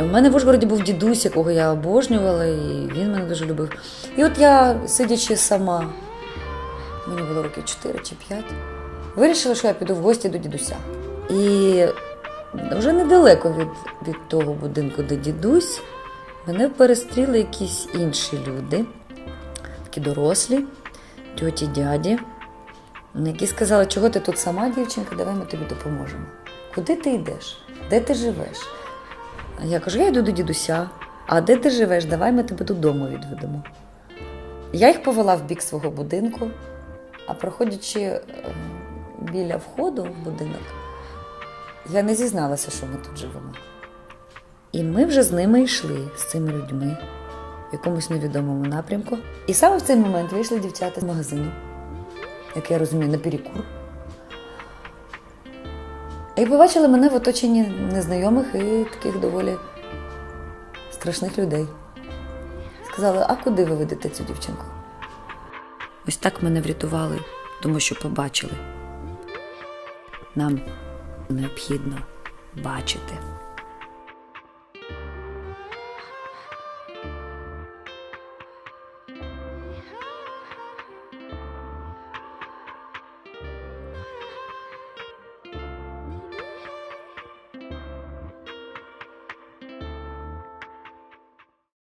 У мене в Ужгороді був дідусь, якого я обожнювала, і він мене дуже любив. І от я, сидячи сама, мені було років 4 чи 5, вирішила, що я піду в гості до дідуся. І вже недалеко від, від того будинку, де дідусь, мене перестріли якісь інші люди, такі дорослі, тьоті, дяді, які сказали, чого ти тут сама, дівчинка, давай ми тобі допоможемо. Куди ти йдеш? Де ти живеш? Я кажу, я йду до дідуся. А де ти живеш? Давай ми тебе додому відведемо. Я їх повела в бік свого будинку, а проходячи е, біля входу в будинок, я не зізналася, що ми тут живемо. І ми вже з ними йшли, з цими людьми, в якомусь невідомому напрямку. І саме в цей момент вийшли дівчата з магазину, як я розумію, на перекур. І побачили мене в оточенні незнайомих і таких доволі страшних людей. Сказали, а куди ви ведете цю дівчинку? Ось так мене врятували, тому що побачили. Нам необхідно бачити.